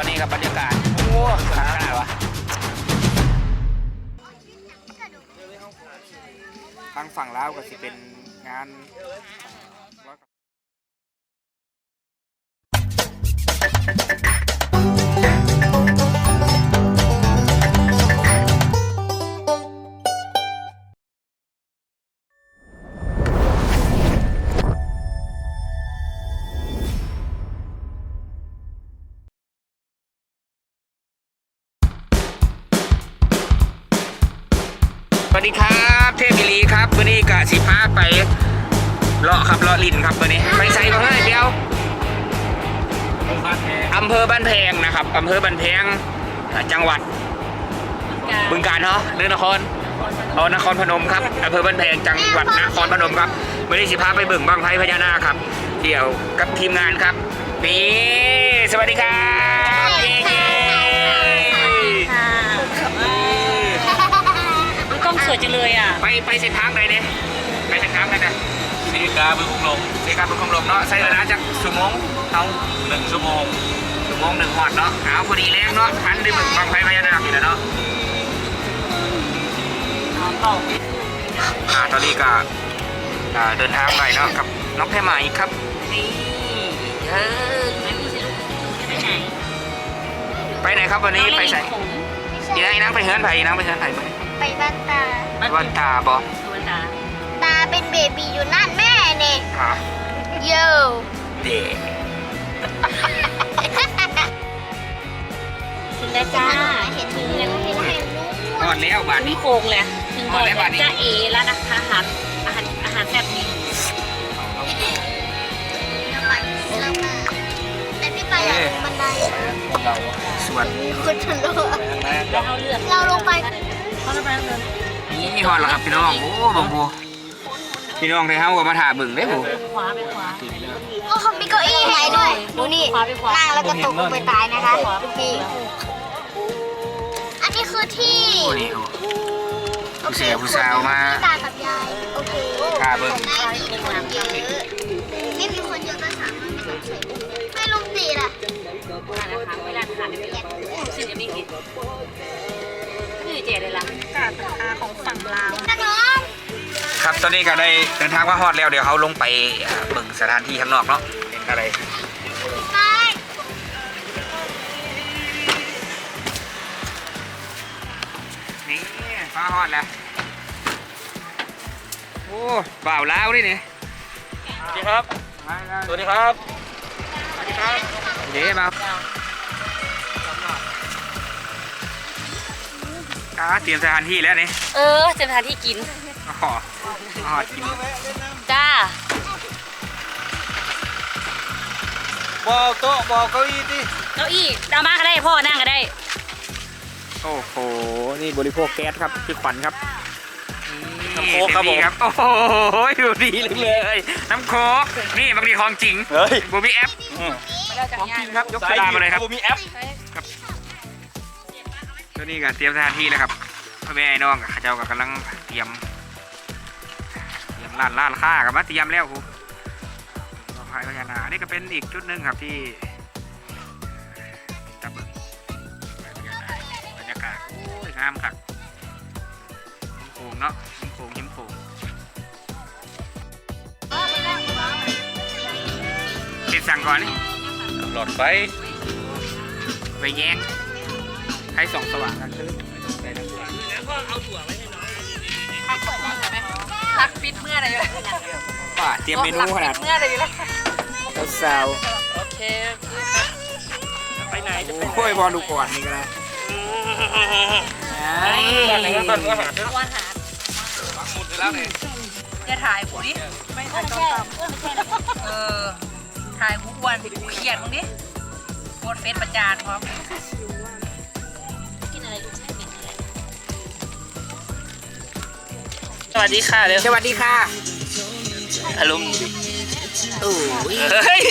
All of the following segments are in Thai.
อันนี้ครับบรรยากาศโอ้ขนาดขนาดวะทางฝั่งลาวก็สิเป็นงาน ครับวันนี้กะสิพาไปเลาะครับเลาะลินครับวันนี้ไปใส่มาเฮ้ยเดียวอำเภอบ้านแพงนะครับอำเภอบ้านแพงจังหวัดบึงกาฬเนาะหรือนครอ๋อนครพนมครับอำเภอบ้านแพงจังหวัดนครพนมครับวันนี้สิพาไปเบิ่งบังไฟพญานาคครับ เดี๋ยวกับทีมงานครับนี่สวัสดีครับ เลยอะ ไปไปเส้นทางไหนเนี่ยไปเส้นทางไหนนะสีกาบึงลงเสียการเป็นของลมเนาะใช้เวลาจากชั่วโมงเอาหนึ่งชั่วโมงชั่วโมงหนึ่งหอดเนาะเอาพอดีแรงเนาะทันได้เบึงบังไฟพญานาคอยู่แล้วเนาะอ่าตอนนี้ก็อ่าเดินทางไปเนาะกับน้องแพรใหม่ครับนี่เออไปไหนไปไหนครับวันนี้ไปใส่ผมยีนางนางไปเฮือนไผ่นางไปเฮือนไผ่ไป ไปบ้านตา วันตาบอวันตาตาเป็นเบบีอยู่นั่นแม่เนี่ยฮะโย่เด็กถึงได้จ้าเห็นถึงแล้วเห็นเห็นนู้หอดแล้วบาทนี่นี้โครงเลยถึงบอกมาได้บัดนี้จ้าเอแล้วนะคะอาหารอาหารอาหารแซ่บนี่น้ำมันแล้วมาแต่พี่ไปอยากลงบันไดส่วนมีคนทะเลาะแล้วเขาเลือกเราลงไป เขาจะไปเลยนี่หอดแล้วครับพี่น้องโอ้บังบูพี่น้องไทยเฮาก็มาถ่าเบึงได้บูขวาไปขวาโอ้เขามีเก้าอี้ให้ด้วย ดูนี่ ขวาไปขวานั่งแล้วก็ตกลงไปตายนะคะนี่อันนี้คือที่ โอ้นี่โอ้ผู้เสียผู้สาวมาที่ตากับยาย โอเคพาเบิ่งไม่มีคนเยอะไม่มีคนเยอะก็สามารถไม่ต้องใช้ไม่ลงตีล่ะ นะคะเวลาทานเนี่ยสิ่งจะไม่กินนี่ เจเลยล่ะการราคาของฝั่งลาวขนมครับตอนนี้ก็ได้เดินทางมาฮอดแล้วเดี๋ยวเขาลงไปอ่าเบิ่งสถานที่ข้างนอกเนาะเป็นอะไรไปนี่มาฮอดแล้วโอ้บ่าวลาวนี่นี่สวัสดีครับมาแล้วสวัสดีครับเดี๋ยวมา อ่าเตรียมสถานที่แล้วนี่เออจะทานที่กินอ๋อฮอดกินจ้าบอกโต๊ะบอกเก้าอี้ดิเก้าอี้เอามาก็ได้พ่อนั่งก็ได้ โอ้โห นี่บริโภคแก๊สครับพี่ขวัญครับน้ำโค้กครับผมนี่โอ้โหดูดีเลย น้ำโค้กนี่บางทีของจริงเฮ้ยบูมีแอปอืมของจริงครับ ยกกระดาษมาเลยครับมีแอป ตัวนี้ก็เตรียมสถานที่แล้วครับพ่อแม่ไอ้น้องกับเขาเจ้าก็กำลังเตรียม เตรียมร้านร้านค้ากับมาเตรียมแล้วครูพายพญานาคนี่ก็เป็นอีกจุดหนึ่งครับที่ตะเบิงพายพญานาคบรรยากาศโอ้ยงามครับหิมโขงเนาะหิมโขงหิมโขงติดสั่งก่อนนี่หลอดไฟไปแย้ง ให้ส่องสว่างกันคือไปทางขวาพักปิดเมื่อไหร่อยู่ป่าเตรียมเมนูขนาดเมื่อไหร่อยู่แล้วสาวโอเคไปไหนจะไปโอ้ยบอลดูก่อนนี่ก็ได้วันไหนก็ต้นก็หาวันหาหมดแล้วเนี่ยจะถ่ายกูดิไม่ถ่ายต้มตำเออถ่ายกูอ้วนกูเครียดมึงดิโพสเฟซประจานพร้อม วัสดีค่ะเร็วสวัสดีค่ะอารมณ์โอ้ยเฮ้ย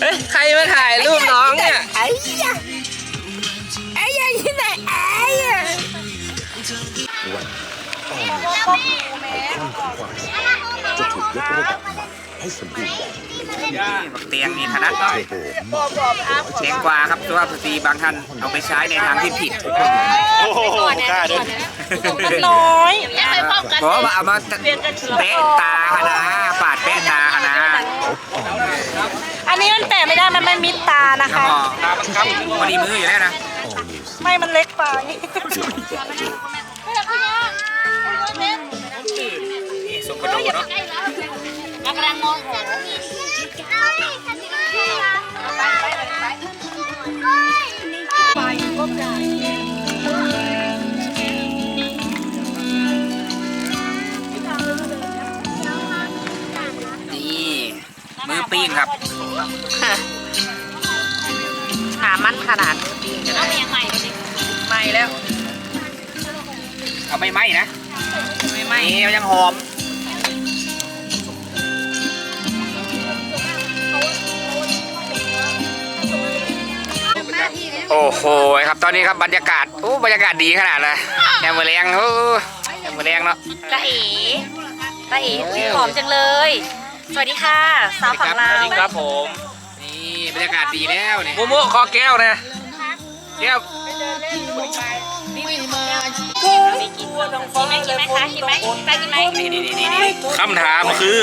เฮ้ยใครมาถ่ายรูปน้องเนี่ยไอ้ยะไอ้ยะที่ไหนไอ้ยะจะถูกยกระดับใหม่ ให้สมบูรณ์แบบบักเตียงนี่ถนัดเนาะแตงกวาครับสุภาพสตรีบางท่านเอาไปใช้ในทางที่ผิดโอ้โหกล้าเดินน้อยยังไปพบกันเพราะว่าเอามาแปะตาหนะปาดแปะตาหนะอันนี้มันแปะไม่ได้มันไม่มิดตานะแล้วคะก็พอดีมืออยู่แล้วนะ ไม่มันเล็กไปนี่สุกกระโดดเนาะ กำลังมองหาไปไปไปไปนี่มือปิ้งครับ หามันขนาดปีนกันเอาไปยังใหม่ดิไม่แล้ว เอาไม่ไหมนะ ไม่ไม่นี่มันยังหอม โอ้โหครับตอนนี้ครับบรรยากาศโอ้บรรยากาศดีขนาดเลยแอมเบอร์แรงโอ้แอมเบอร์แรงเนาะตาเอ๋ตาเอ๋หอมจังเลย สวัสดีค่ะ สาวฝั่งลาวสวัสดีครับผม นี่บรรยากาศดีแล้วนี่โมโมขอแก้วนะเที่ยวกินไหมกินไหมคะกินไหมไปกินไหมนี่นี่นี่นี่คำถามคือ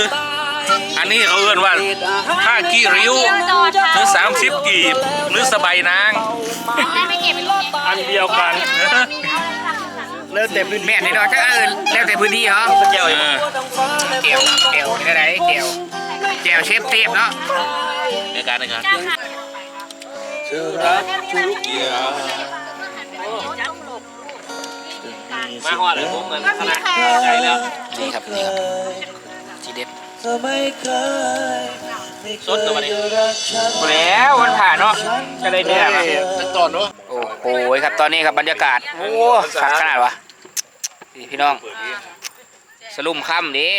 อันนี้เขาเอื้อนว่าผ้ากี่ริ้วจอดค่ะหรือสามสิบกีบหรือสบายนางไม่เก็บไปลูกอันเดียวกันเริ่มเต็มพื้นแม่นี่เนาะถ้าเออแล้วแต่พื้นที่เหรอแก้วเองเกี่ยวเกี่ยวนี่อะไรเกี่ยวเกี่ยวเชฟเทปเนาะในการในการมาหอดเลยผมเหมือนขนาดใจแล้วนี่ครับนี่ครับทีเด็ด สดตัวนี้แล้ววันผ่านเนาะก็เลยเนี่ยมาจะต่อเนาะโอ้โหครับตอนนี้ครับบรรยากาศโอ้ขัดขนาดวะนี่พี่น้อง สลุ่มค่ำดิ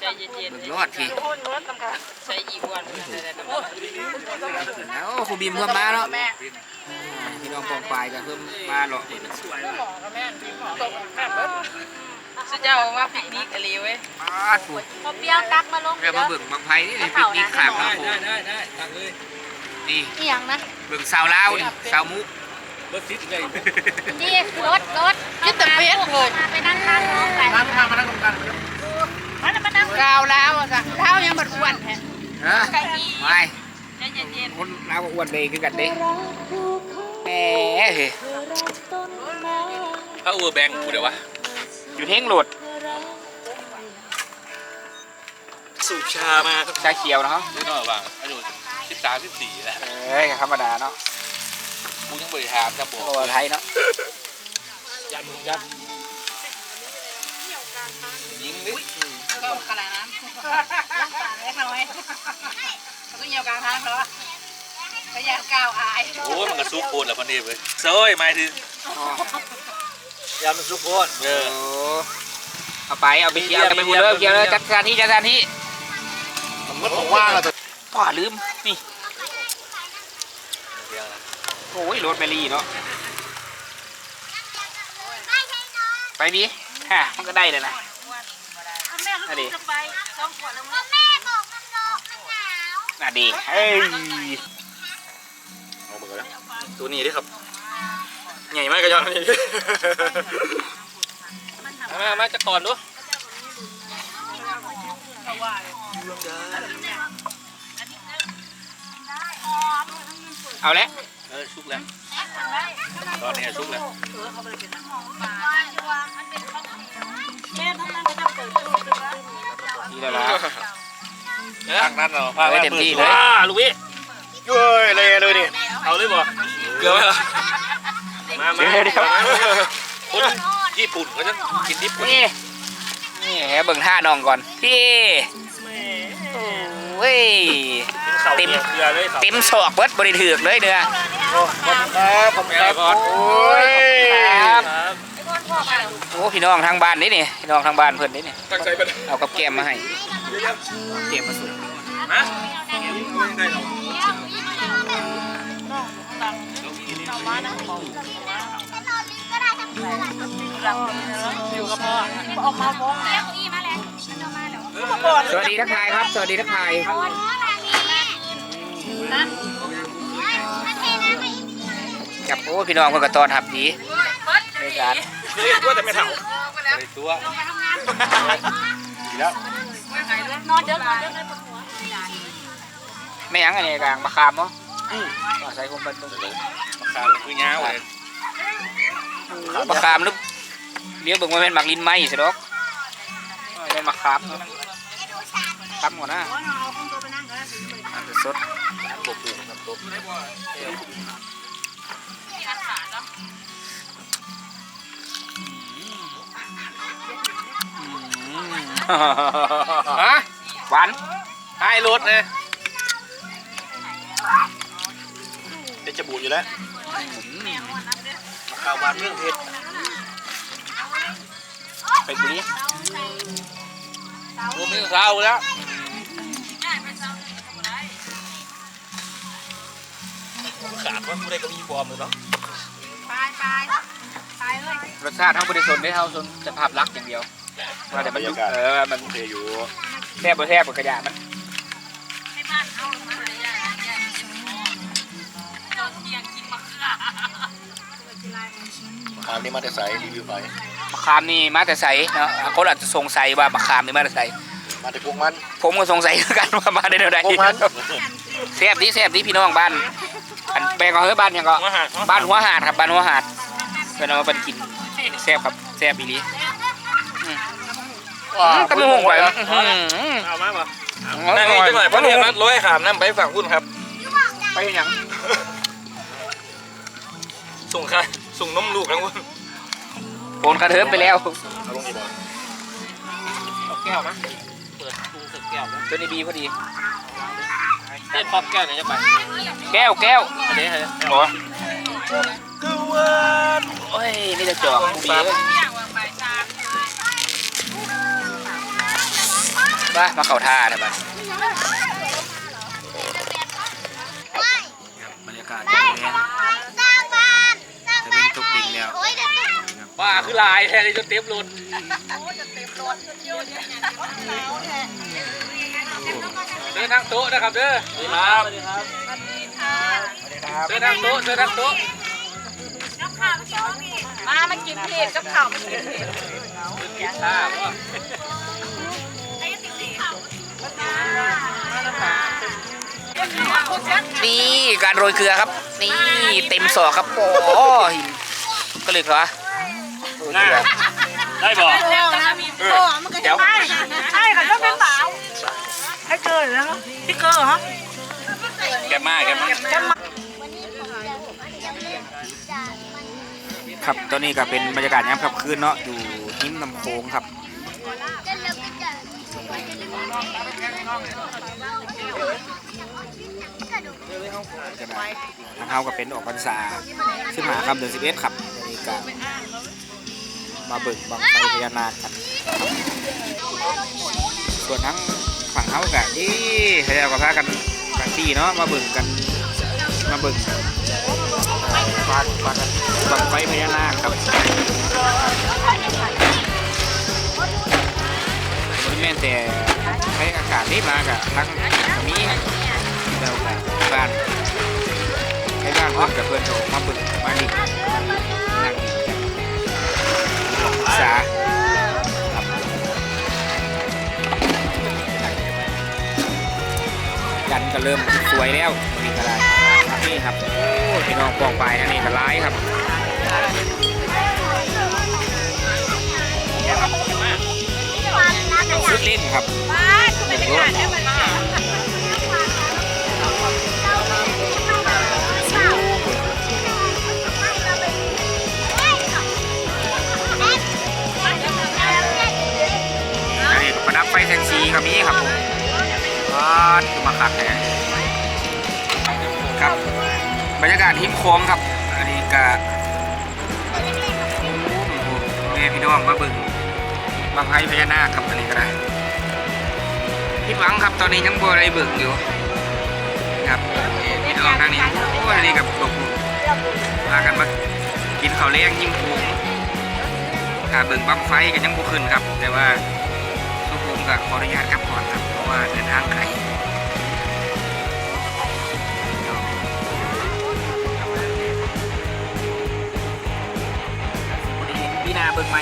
เบิ่งยอดทีใส่อีวันแล้วครูบีมเพิ่มมาเนาะพี่น้องปองปลายกันเพิ่มมาหรอกสุ ดเจ้าว่าปิกนิกอะไรเว้ยมาถูกพอเปรี้ยวตักมาลงเรียกมาเบิ่งบางไพ่นี่ปิกนิกขามครับผมได้ได้ตังเลยนี่อีหยังนะเบิ่งสาวลาวนี่สาวมุกเบอร์ซิดเลย นี่รถรถยึดแต่เพชรเลยไปนั่งข้างน้องกันมามามานั่งตรงกันมันมานั่งกาวแล้วอะค่ะเท้ายังบัดอ้วนแฮะฮะไม่ใจเย็นคนลาวก็อ้วนเลยคือกันเด้แหมเฮ้ยพระอูแบงกูเดี๋ยววะ อยู่เท่งโหลดสูบชามาชาเขียวเนาะไม่ต้องระวังอายุสิบสามสิบสี่แล้วเอ้ยธรรมดาเนาะกูยังบริหารจะบอกโอ้ไทยเนาะยันยันยิงดิๆก็ขนาดนั้นได้เขาไหมเขาต้องเหี่ยวกลางทางเขาอะพยายามก้าวอายโอ้ยมันกระซุกโคนแล้วพันนี้เลยเซ้ยหมายถึงอ๋อ ยำมันซุกโคนเอโอ้อเอาไปเอาไปเคี่ยวเอาไปพูดเลยเคี่ยวเลยจัดสถานที่จัดสถานที่มันบอกว่าเราป่าลืมนี่โอ้ยรถเบลลี่เนาะไปดิฮะมันก็ได้เลยนะแม่ลูกจะไปสองขวดแล้วแม่บอกมันรอมันหนาวน่ะดีเอ้ยเอามือแล้วตัวนี้ดิครับ ใหญ่มากกระยอนนี่มามาจะก่อนดูเอาแล้วเออชุกแล้วตอนนี้ชุกแล้วนี่แล้วนะทางนั้นเหรอเอาไว้เต็มที่เลยว้าลูกพี่เย้ยเลยเลยดิเอาเลยบ่เกลือไหมล่ะ มามาเดี๋ยวเดี๋ยวคนญี่ปุ่นเขาจะกินญี่ปุ่นนี่นี่เบิ่งท่าน้องก่อนพี่โอ้ย เต็มเกลือเลยเต็มศอกเบิดบริถือกเลยเด้อครับผมครับก่อนโอ้ยครับครับโอ้พี่น้องทางบ้านนี่นี่พี่น้องทางบ้านเพิ่นนี่นี่ตั้งใจไปเอากับแก้มมาให้แก้มมาสุดนะอ ยู่กับพ่อออกมาฟ้องแล้วอีมาแล้วมันจะมาแล้วเอสวัสดีทักทายครับ สวัสดีทักทายโอ้ยทางนี้ฮะมาเทน้ำไปอีกกับโอ้พี่น้องเพื่อนก็ต้อนรับดีในการเรียกว่าแต่ไม่เท่าตัวดีแล้วนอนเด้อนอนเด้อไม่ยั้งอันนี้กลางมะขามเนาะใส่คมเป็นตรงนี้ขาคือยาวเลย มะขามนึกเลี้ยงเบิ่งว่าเป็นหมักลิ้นไหมสิดอกเป็นมะขามเนาะขามหัวหน้าอันสดฮะหวานท้ายรถเลยเป็นจบูอยู่แล้ว ข้าวหวานเรื่องเผ็ดเป็นบุรีรวมถึงข้าวแล้วขาดว่าผู้ใดก็มีฟอร์มเลยเนาะไปไปไปเลยรสชาติเท่าบริสุทธิ์ได้เท่าสนสภาพลักษณ์อย่างเดียวว่าแต่มันอยู่เออมันโอเคอยู่แทบบ่แทบกับกระยามันามนี่มาแต่ใสรีวิวไปมะขามนี่มาแต่ใสเนาะคนอาจจะสงสัยว่ามะขามนี่มาแต่ใสมาแต่พวกมัน ผมก็สงสัยเหมือนกันว่ามาได้เท่าใดพวกมัน แซ่บดีแซ่บดีพี่น้องบ้าน อันแปลงเอาเฮ้ยบ้านหยังก็บ้านหัวหาดครับบ้านหัวหาดเพื่อนเอามาเป็นกินแซ่บครับแซ่บอีหลีอืมตะมุงไปอื้อหือเอามาป่ะนั่นั่งงนี่นี่จัจังงหหน่น่ออยยเพราะนี่มันนเพราะนี่มัร้อยขามน้ำไปฝั่งคุณครับ ไปหยังส่งใคร ส่งนมลูกทั้งคุณโอนกระเทิมไปแล้วเอาลงอีกบ่เอาแก้วนะเปิดตูเสร็จแก้วนะตัวนี้บีพอดีเต้นป๊อปแก้วเนี่ยจะไปแก้วแก้วอันนี้ฮะโอ้โอ้ยนี่จะจอกบีเอ้ยอย่างวางใบชาไปมาเข้าท่านะไปบรรยากาศ ไป แรง สร้างบ้านสร้าง จะเป็ บ้าน น ตุกดินแล้ว โอ้ยเดี๋ยว ตุ๊กป้าคือลายแทนที่จะเต็มรถเดินทางโต๊ะนะครับเด้อสวัสดีครับเดินทางโต๊ะเดินทางโต๊ะมามากินเผ็ดกับข้าวมากินเผ็ดอ่าว่านี่การโรยเกลือครับ นี่เต็มศอกครับโอ้ยก็เลยเหรอ โรยเกลือได้บ่แล้วนะมีเออเดี๋ยวใช่ใช่ค่ะก็เป็นสาวให้เกินแล้วพี่เกินเหรอแกมากแกมากครับตอนนี้ก็เป็นบรรยากาศยามค่ำคืนเนาะอยู่หิมน้ำโขงครับจะเลิกจะจะมาทางเฮาก็เป็นออกพรรษาซึ่งหาคำเดือนสิบเอ็ดครับตอนนี้ก็ มาเบิกบังไฟพญานาคกันส่วนทั้งฝั่งเฮาก็ดีเขาจะก็พากันกันที่เนาะมาเบิกกันมาเบิกฟาดฟาดกันบังไฟพญานาคครับบริแม่นแต่ใช้อากาศนี่มากะทั้งมีเดากันบ้านให้บ้านเพื่อนกับเพื่อนโตมาบึกมาดินั่ง ดิสาครับยันก็เริ่มสวยแล้วมีกระไรนี่ครับโอ้พี่น้องปองไปอันนี้กระไรครับชุดเล่นครับมาคือ ไพพญานาคครับอันนี้ก็ได้พี่หวังครับตอนนี้ยังบ่ได้เบึงอยู่ครับพี่น้องทางนี้โอ้ยอันนี้กับพวกมากันมากินข้าวเลี้ยงยิ้มโค้งถ้าเบิ่งบังไฟก็ยังบ่ขึ้นครับ แต่ว่าทุกผมกก็ขออนุญาตกลับก่อนครับเพราะว่าเดินทางไกลพี่นาเบิ่งไหม